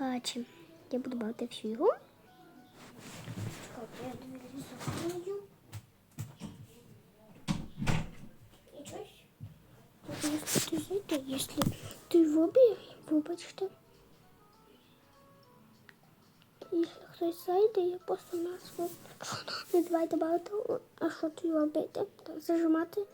Коротше, я буду брати всю. Чекайте, я закрою. Зайде, якщо ти вибір, вибачте. Якщо хтось зайде, я просто виключу. Не давайте багато. А що ти робити? Зажимати?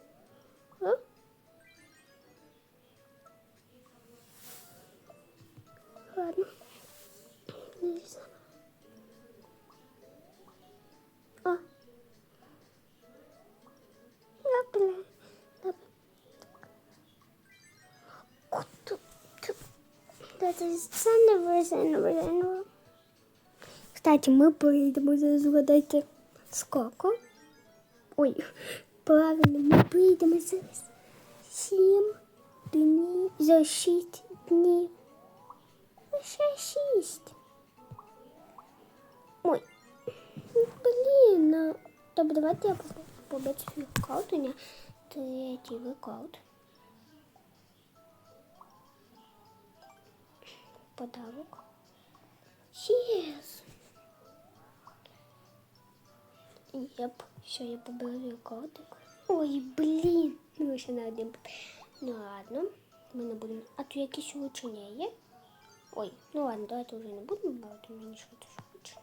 Кстати, ми поїдемо зараз згадайте сколько. Ой, правильно, ми поїдемо зараз сім днів, за шість днів. Ще шість. Ой, блін. ну, Добре, давайте я побачу свій аккаунт. У мене третій аккаунт. Подарок. Yes. Єп, все, я поберу котик. Ой, блін. Ну, ще на один. Ну ладно, ми не будемо. А тут якісь влучення є? Ой, ну ладно, давайте вже не будемо брати мені що то швидше.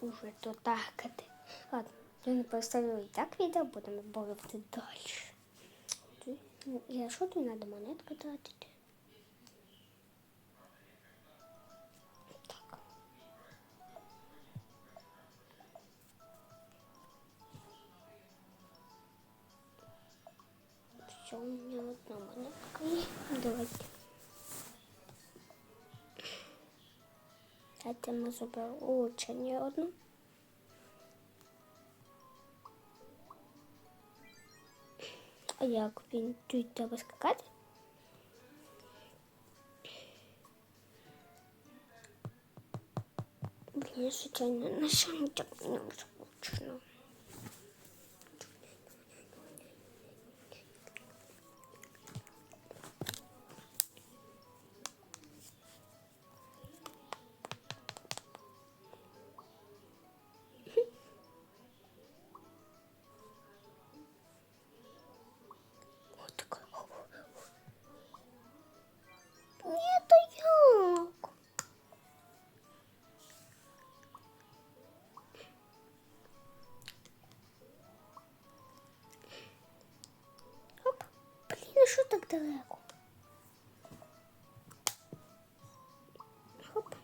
Уже то так. от. Ладно, я не поставила і так відео, будемо боротися далі. Я що тут треба монетку тратити? Все, у меня одна монетка. есть. Давайте. Дайте ми зробимо улучшення одну. А як він тут треба скакати? Блін, звичайно, на так не скучно. Далеко? Хоп.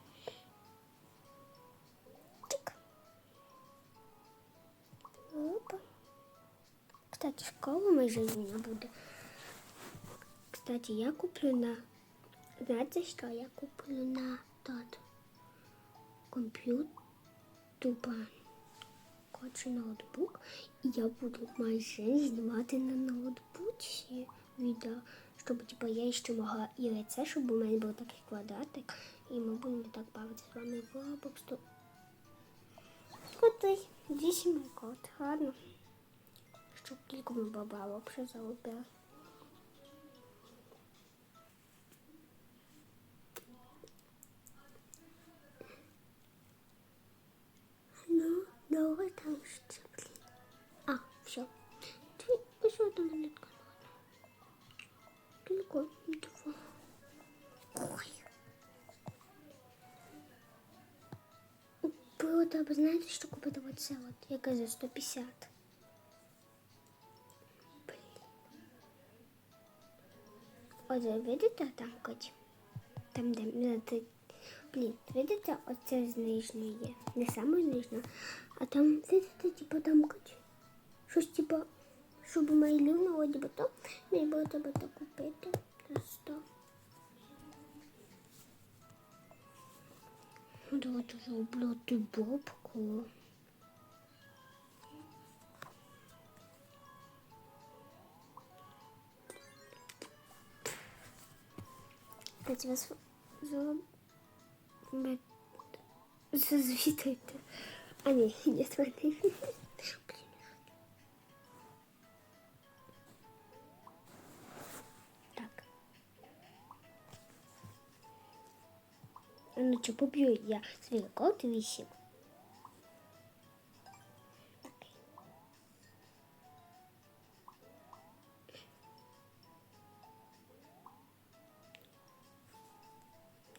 Тик. Опа. Кстати, школа майже не буде. Кстати, я куплю на... Знаете что? Я куплю на тот комп'ютер, тупо, коротше, ноутбук. І я буду майже знімати на ноутбуці відео, щоб типа, я ще могла і лице, щоб у мене був такий квадратик. І ми будемо так бавитися з вами в. То... Коти, десь мій кот, ладно. Щоб тільки ми бабало вже заробили. Ну, давай там ще, блін. А, все. Ти, що там монетка? Тільки два. Ой. Було треба, знаєте, що купити оце от, яке за 150. Блін. Ось, видите, там коті? Там, де, де, Блін, видите, оце з нижньої є. Не саме нижня, а там, видите, типу там коті. Щось типу, щоб мої би то, мені було треба купити. За 100. Ну, давайте зроблю ту бобку. Кстати, вас зроблю. Ми зазвітуйте. А ні, не смотри. Ну, чи поб'ю я свій рекорд 8. Окей.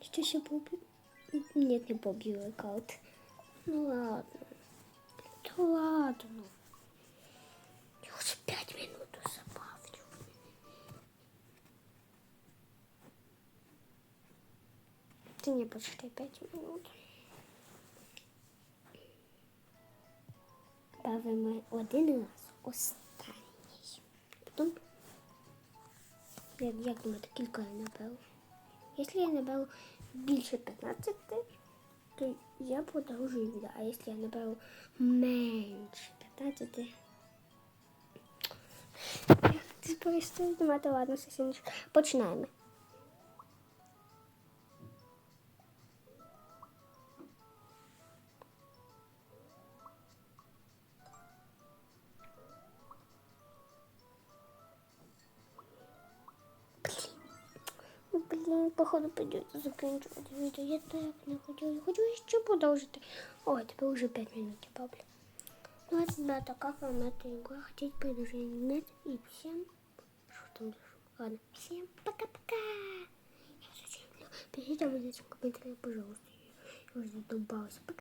Що ще поб'ю? Ні, не поб'ю рекорд. Ну ладно. Почти пять минут. Бавимо один раз останній. Потім, як, як думаєте, кілька я наберу? Якщо я наберу більше 15, то я продовжую відео. А якщо я наберу менше 15, ти перестаю знімати, ладно, сесінч. Починаємо. Ну, Блін, походу придется закінчувати відео. Я так не хотіла. Я хочу ще продовжити. Ой, тепер уже 5 минут, бабля. Ну, это да, такая формата игра. Хотите продолжение? Нет. И всем... Что там дальше? Ладно, всем пока-пока. Я вас очень люблю. Пишите обязательно в комментариях, пожалуйста. Я уже задолбалась. Пока.